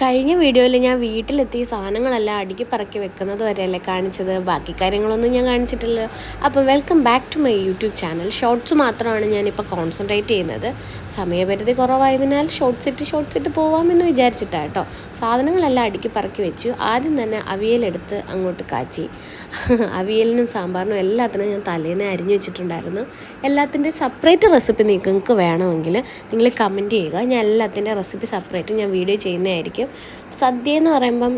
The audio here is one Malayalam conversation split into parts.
കഴിഞ്ഞ വീഡിയോയിൽ ഞാൻ വീട്ടിലെത്തി സാധനങ്ങളെല്ലാം അടുക്കി പറക്കി വെക്കുന്നത് വരെയല്ലേ കാണിച്ചത്? ബാക്കി കാര്യങ്ങളൊന്നും ഞാൻ കാണിച്ചിട്ടില്ല. അപ്പോൾ welcome back to my YouTube channel shorts മാത്രമാണ് ഞാനിപ്പോൾ കോൺസെൻട്രേറ്റ് ചെയ്യുന്നത്. സമയപരിധി കുറവായതിനാൽ ഷോർട്സ് ഇട്ട് ഷോർട്സ് ഇട്ട് പോവാമെന്ന് വിചാരിച്ചിട്ടാണ് കേട്ടോ. സാധനങ്ങളെല്ലാം അടുക്കി പറക്കി വെച്ചു. ആദ്യം തന്നെ അവിയലെടുത്ത് അങ്ങോട്ട് കാച്ചി. അവിയലിനും സാമ്പാറിനും എല്ലാത്തിനും ഞാൻ തലേന്ന് അരിഞ്ഞു വെച്ചിട്ടുണ്ടായിരുന്നു. എല്ലാത്തിന്റെ സെപ്പറേറ്റ് റെസിപ്പി നിങ്ങൾക്ക് വേണമെങ്കിൽ നിങ്ങൾ കമന്റ് ചെയ്യുക. ഞാൻ എല്ലാത്തിന്റെ റെസിപ്പി സെപ്പറേറ്റ് ഞാൻ വീഡിയോ ചെയ്യുന്നതായിരിക്കും. സദ്യ എന്ന് പറയുമ്പം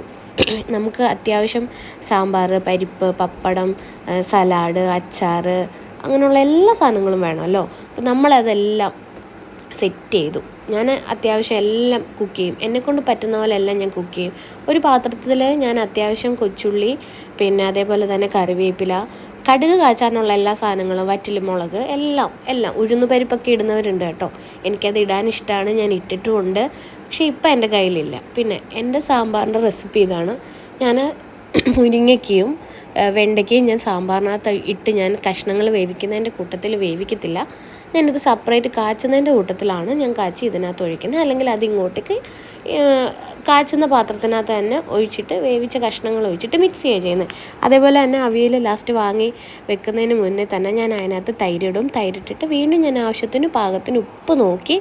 നമുക്ക് അത്യാവശ്യം സാമ്പാർ പരിപ്പ് പപ്പടം സലാഡ് അച്ചാർ അങ്ങനെയുള്ള എല്ലാ സാധനങ്ങളും വേണമല്ലോ അപ്പോൾ നമ്മളതെല്ലാം സെറ്റ് ചെയ്തു. ഞാൻ അത്യാവശ്യം എല്ലാം കുക്ക് ചെയ്യും. എന്നെക്കൊണ്ട് പറ്റുന്ന പോലെ എല്ലാം ഞാൻ കുക്ക് ചെയ്യും. ഒരു പാത്രത്തിൽ ഞാൻ അത്യാവശ്യം കൊച്ചുള്ളി പിന്നെ അതേപോലെ തന്നെ കറിവേപ്പില കടുക് കാച്ചാനുള്ള എല്ലാ സാധനങ്ങളും വറ്റൽമുളക് എല്ലാം എല്ലാം. ഉഴുന്ന് പരിപ്പൊക്കെ ഇടുന്നവരുണ്ട് കേട്ടോ. എനിക്കത് ഇടാൻ ഇഷ്ടമാണ് ഞാൻ ഇട്ടിട്ടുമുണ്ട്. പക്ഷേ ഇപ്പം എന്റെ കയ്യിലില്ല. പിന്നെ എന്റെ സാമ്പാറിന്റെ റെസിപ്പി ഇതാണ്. ഞാൻ മുരിങ്ങയ്ക്കയും വെണ്ടയ്ക്കയും ഞാൻ സാമ്പാറിനകത്ത് ഇട്ട് ഞാൻ കഷ്ണങ്ങൾ വേവിക്കുന്നതിന്റെ കൂട്ടത്തിൽ വേവിക്കത്തില്ല. ഞാനിത് സെപ്പറേറ്റ് കാച്ചുന്നതിന്റെ കൂട്ടത്തിലാണ് ഞാൻ കാച്ചി ഇതിനകത്ത് ഒഴിക്കുന്നത്. അല്ലെങ്കിൽ അത് ഇങ്ങോട്ടേക്ക് കാച്ചുന്ന പാത്രത്തിനകത്ത് തന്നെ ഒഴിച്ചിട്ട് വേവിച്ച കഷ്ണങ്ങൾ ഒഴിച്ചിട്ട് മിക്സ് ചെയ്യുക ചെയ്യുന്നത്. അതേപോലെ തന്നെ അവിയൽ ലാസ്റ്റ് വാങ്ങി വെക്കുന്നതിന് മുന്നേ തന്നെ ഞാൻ അതിനകത്ത് തൈരിടും. തൈരിട്ടിട്ട് വീണ്ടും ഞാൻ ആവശ്യത്തിന് പാകത്തിന് ഉപ്പ് നോക്കി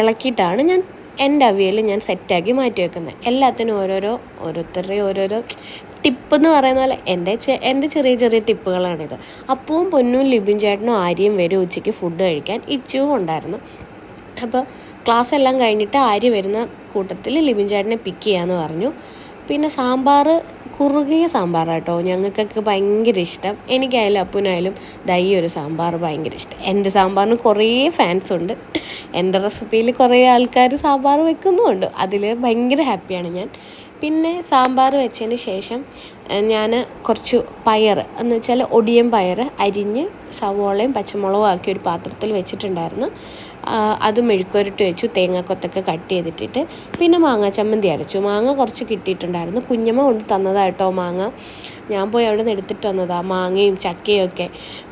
ഇളക്കിയിട്ടാണ് ഞാൻ എന്റെ അവിയൽ ഞാൻ സെറ്റാക്കി മാറ്റി വെക്കുന്നത്. എല്ലാത്തിനും ഓരോരോ ഓരോരുത്തരുടെയും ഓരോരോ ടിപ്പ് എന്ന് പറയുന്ന പോലെ എന്റെ എന്റെ ചെറിയ ചെറിയ ടിപ്പുകളാണിത്. അപ്പവും പൊന്നും ലിബിൻ ചേട്ടനും ആര്യയും വരും ഉച്ചയ്ക്ക് ഫുഡ് കഴിക്കാൻ. ഇച്ചുവും ഉണ്ടായിരുന്നു. അപ്പോൾ ക്ലാസ് എല്ലാം കഴിഞ്ഞിട്ട് ആര്യ വരുന്ന കൂട്ടത്തിൽ ലിബിൻ ചേട്ടനെ പിക്ക് ചെയ്യാന്ന് പറഞ്ഞു. പിന്നെ സാമ്പാർ കുറുകിയ സാമ്പാർ കേട്ടോ ഞങ്ങൾക്കൊക്കെ ഭയങ്കര ഇഷ്ടം. എനിക്കായാലും അപ്പനായാലും ദൈ ഒരു സാമ്പാർ ഭയങ്കര ഇഷ്ടം. എന്റെ സാമ്പാറിന് കുറേ ഫാൻസ് ഉണ്ട്. എന്റെ റെസിപ്പിയിൽ കുറേ ആൾക്കാർ സാമ്പാർ വെക്കുന്നുമുണ്ട്. അതിൽ ഭയങ്കര ഹാപ്പിയാണ് ഞാൻ. പിന്നെ സാമ്പാർ വെച്ചതിന് ശേഷം ഞാൻ കുറച്ച് പയർ എന്ന് വെച്ചാൽ ഒടിയൻ പയർ അരിഞ്ഞ് സവോളയും പച്ചമുളകും ആക്കി ഒരു പാത്രത്തിൽ വെച്ചിട്ടുണ്ടായിരുന്നു. അത് മെഴുക്കുരട്ടി വെച്ചു തേങ്ങാക്കൊത്തൊക്കെ കട്ട് ചെയ്തിട്ടിട്ട്. പിന്നെ മാങ്ങ ചമ്മന്തി അരച്ചു. മാങ്ങ കുറച്ച് കിട്ടിയിട്ടുണ്ടായിരുന്നു. കുഞ്ഞമ്മ കൊണ്ട് തന്നതായിട്ടോ മാങ്ങ. ഞാൻ പോയി അവിടെ നിന്ന് എടുത്തിട്ട് വന്നതാണ് മാങ്ങയും ചക്കയും ഒക്കെ.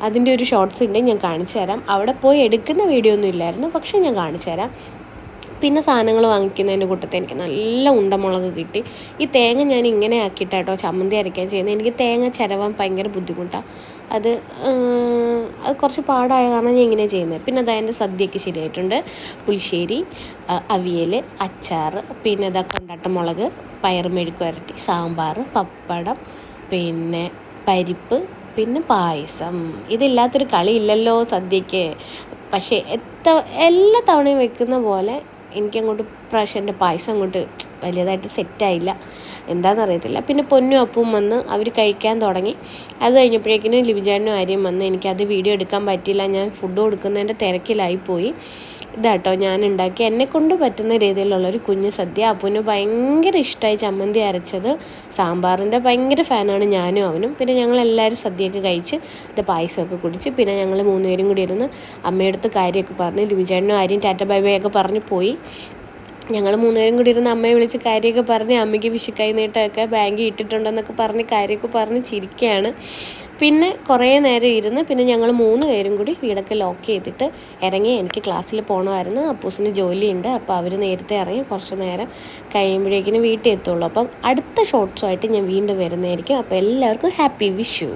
അതിന്റെ ഒരു ഷോർട്സ് ഉണ്ടെങ്കിൽ ഞാൻ കാണിച്ചു തരാം. അവിടെ പോയി എടുക്കുന്ന വീഡിയോ ഒന്നും ഇല്ലായിരുന്നു പക്ഷേ ഞാൻ കാണിച്ചു തരാം. പിന്നെ സാധനങ്ങൾ വാങ്ങിക്കുന്നതിന്റെ കൂട്ടത്തിൽ എനിക്ക് നല്ല ഉണ്ടമുളക് കിട്ടി. ഈ തേങ്ങ ഞാൻ ഇങ്ങനെ ആക്കിയിട്ടാട്ടോ ചമ്മന്തി അരയ്ക്കാൻ ചെയ്യുന്നത്. എനിക്ക് തേങ്ങ ചിരവാൻ ഭയങ്കര ബുദ്ധിമുട്ടാണ് അത് അത് കുറച്ച് പാടായ കാരണം ഞാൻ ഇങ്ങനെ ചെയ്യുന്നത്. പിന്നെ അതാ എന്റെ സദ്യയ്ക്ക് ശരിയായിട്ടുണ്ട്. പുളിശ്ശേരി അവിയൽ അച്ചാർ പിന്നെ അതാ പയർ മെഴുക്ക് വരട്ടി സാമ്പാർ പപ്പടം പിന്നെ പരിപ്പ് പിന്നെ പായസം. ഇതില്ലാത്തൊരു കളിയില്ലല്ലോ സദ്യയ്ക്ക്. പക്ഷേ എത്ത എല്ലാ തവണയും വെക്കുന്ന പോലെ എനിക്കങ്ങോട്ട് പ്രാവശ്യം പായസം അങ്ങോട്ട് വലിയതായിട്ട് സെറ്റായില്ല. എന്താണെന്നറിയത്തില്ല പിന്നെ പൊന്നും അപ്പവും വന്ന് അവർ കഴിക്കാൻ തുടങ്ങി. അത് കഴിഞ്ഞപ്പോഴേക്കിനും ലിബിജാനും ആര്യം വന്ന് എനിക്കത് വീഡിയോ എടുക്കാൻ പറ്റിയില്ല. ഞാൻ ഫുഡ് കൊടുക്കുന്നതിന്റെ തിരക്കിലായിപ്പോയി. ഇതാട്ടോ ഞാൻ ഉണ്ടാക്കി എന്നെ കൊണ്ട് പറ്റുന്ന രീതിയിലുള്ള ഒരു കുഞ്ഞു സദ്യ. അപ്പുവിന് ഭയങ്കര ഇഷ്ടമായി ചമ്മന്തി അരച്ചത്. സാമ്പാറിന്റെ ഭയങ്കര ഫാനാണ് ഞാനും അവനും. പിന്നെ ഞങ്ങൾ എല്ലാവരും സദ്യയൊക്കെ കഴിച്ച് ഇത് പായസമൊക്കെ കുടിച്ച് പിന്നെ ഞങ്ങൾ മൂന്നുപേരും കൂടി ഇരുന്ന് അമ്മയടുത്ത് കാര്യമൊക്കെ പറഞ്ഞ് ലിമിചേട്ടനും ആര്യം ടാറ്റ ബൈ പറഞ്ഞ് പോയി. ഞങ്ങൾ മൂന്നുപേരും കൂടി ഇരുന്ന് അമ്മയെ വിളിച്ച് കാര്യമൊക്കെ പറഞ്ഞ് അമ്മയ്ക്ക് വിഷുക്കൈ നീട്ടമൊക്കെ ബാങ്കിൽ ഇട്ടിട്ടുണ്ടെന്നൊക്കെ പറഞ്ഞ് കാര്യമൊക്കെ പറഞ്ഞ് ചിരിക്കുകയാണ്. പിന്നെ കുറേ നേരം ഇരുന്ന് പിന്നെ ഞങ്ങൾ മൂന്ന് പേരും കൂടി വീടൊക്കെ ലോക്ക് ചെയ്തിട്ട് ഇറങ്ങി എനിക്ക് ക്ലാസ്സിൽ പോകണമായിരുന്നു അപ്പൂസിന് ജോലിയുണ്ട്. അപ്പോൾ അവർ നേരത്തെ ഇറങ്ങി കുറച്ച് നേരം കഴിയുമ്പോഴേക്കിനും വീട്ടിൽ എത്തുള്ളൂ. അപ്പം അടുത്ത ഷോർട്സുമായിട്ട് ഞാൻ വീണ്ടും വരുന്നതായിരിക്കും. അപ്പോൾ എല്ലാവർക്കും ഹാപ്പി വിഷു